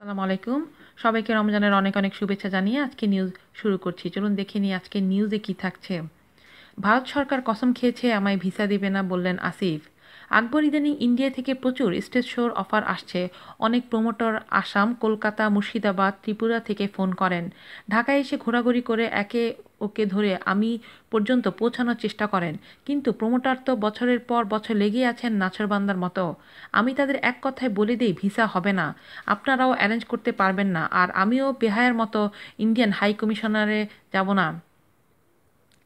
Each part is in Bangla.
আসসালামু আলাইকুম। সবাইকে রমজানের অনেক অনেক শুভেচ্ছা জানিয়ে আজকে নিউজ শুরু করছি। চলুন দেখে নিই আজকে নিউজে কি থাকছে। ভারত সরকার কসম খেয়েছে, আমায় ভিসা দেবে না বললেন আসিফ। আকবর ইদানিং ইন্ডিয়া থেকে প্রচুর স্টেজ শোর অফার আসছে। অনেক প্রমোটর আসাম, কলকাতা, মুর্শিদাবাদ, ত্রিপুরা থেকে ফোন করেন। ঢাকায় এসে ঘোরাঘুরি করে একে ওকে ধরে আমি পর্যন্ত পৌঁছানোর চেষ্টা করেন। কিন্তু প্রমোটার তো বছরের পর বছর লেগে আছেন নাছরবান্দার মতো। আমি তাদের এক কথায় বলে দিই, ভিসা হবে না। আপনারাও অ্যারেঞ্জ করতে পারবেন না। আর আমিও বেহায়ের মতো ইন্ডিয়ান হাই কমিশনারে যাব না।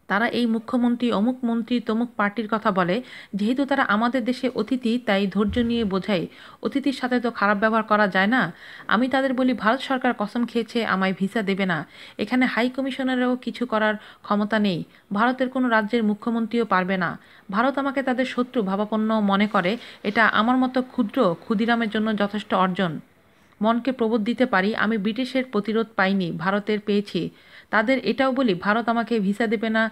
তারা এই মুখ্যমন্ত্রী, অমুক মন্ত্রী, তমুক পার্টির কথা বলে। যেহেতু তারা আমাদের দেশে অতিথি, তাই ধৈর্য নিয়ে বোঝাই অতিথির সাথে তো খারাপ ব্যবহার করা যায় না। আমি তাদের বলি, ভারত সরকার কসম খেয়েছে, আমায় ভিসা দেবে না। এখানে হাই কমিশনারেও কিছু করার ক্ষমতা নেই। ভারতের কোনো রাজ্যের মুখ্যমন্ত্রীও পারবে না। ভারত আমাকে তাদের শত্রু, ভাবাপন্ন মনে করে। এটা আমার মতো ক্ষুদ্র ক্ষুদিরামের জন্য যথেষ্ট অর্জন। মনকে প্রবোধ দিতে পারি, আমি ব্রিটিশের প্রতিরোধ পাইনি, ভারতের পেয়েছি। তাদের এটাও বলি, ভারত আমাকে ভিসা দেবে না,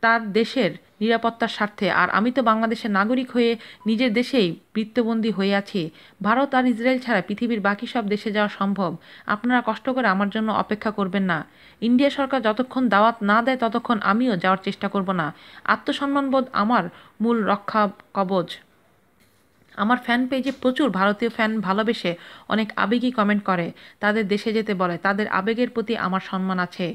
তার দেশের নিরাপত্তার স্বার্থে। আর আমি তো বাংলাদেশের নাগরিক হয়ে নিজের দেশেই বৃত্তবন্দী হয়ে আছি। ভারত আর ইসরায়েল ছাড়া পৃথিবীর বাকি সব দেশে যাওয়া সম্ভব। আপনারা কষ্ট করে আমার জন্য অপেক্ষা করবেন না। ইন্ডিয়া সরকার যতক্ষণ দাওয়াত না দেয়, ততক্ষণ আমিও যাওয়ার চেষ্টা করব না। আত্মসম্মানবোধ আমার মূল রক্ষা কবচ। আমার ফ্যান পেজে প্রচুর ভারতীয় ফ্যান ভালোবেসে অনেক আবেগী কমেন্ট করে। তাদের দেশে যেতে বলে, তাদের আবেগের প্রতি আমার সম্মান আছে।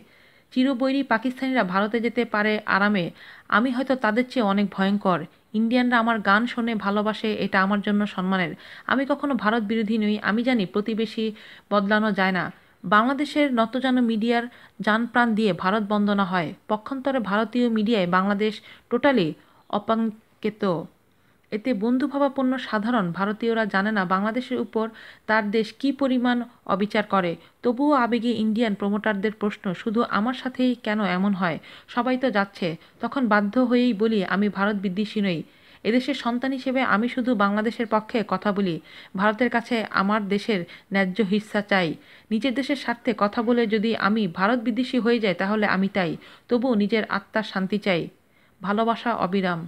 চিরবৈরী পাকিস্তানিরা ভারতে যেতে পারে আরামে, আমি হয়তো তাদের চেয়ে অনেক ভয়ঙ্কর। ইন্ডিয়ানরা আমার গান শোনে ভালোবাসে, এটা আমার জন্য সম্মানের। আমি কখনো ভারত বিরোধী নই, আমি জানি প্রতিবেশী বদলানো যায় না। বাংলাদেশের নতজান মিডিয়ার যান প্রাণ দিয়ে ভারত বন্দনা হয়। পক্ষান্তরে ভারতীয় মিডিয়ায় বাংলাদেশ টোটালি অপাঙ্কিত। এতে বন্ধুভাবাপন্ন সাধারণ ভারতীয়রা জানে না বাংলাদেশের উপর তার দেশ কি পরিমাণ অবিচার করে। তবুও আবেগে ইন্ডিয়ান প্রমোটারদের প্রশ্ন, শুধু আমার সাথেই কেন এমন হয়? সবাই তো যাচ্ছে। তখন বাধ্য হয়েই বলি, আমি ভারত বিদ্বেষী নই। এদেশের সন্তান হিসেবে আমি শুধু বাংলাদেশের পক্ষে কথা বলি। ভারতের কাছে আমার দেশের ন্যায্য হিস্সা চাই। নিজের দেশের স্বার্থে কথা বলে যদি আমি ভারত বিদ্বেষী হয়ে যাই, তাহলে আমি তাই। তবুও নিজের আত্মার শান্তি চাই। ভালোবাসা অবিরাম।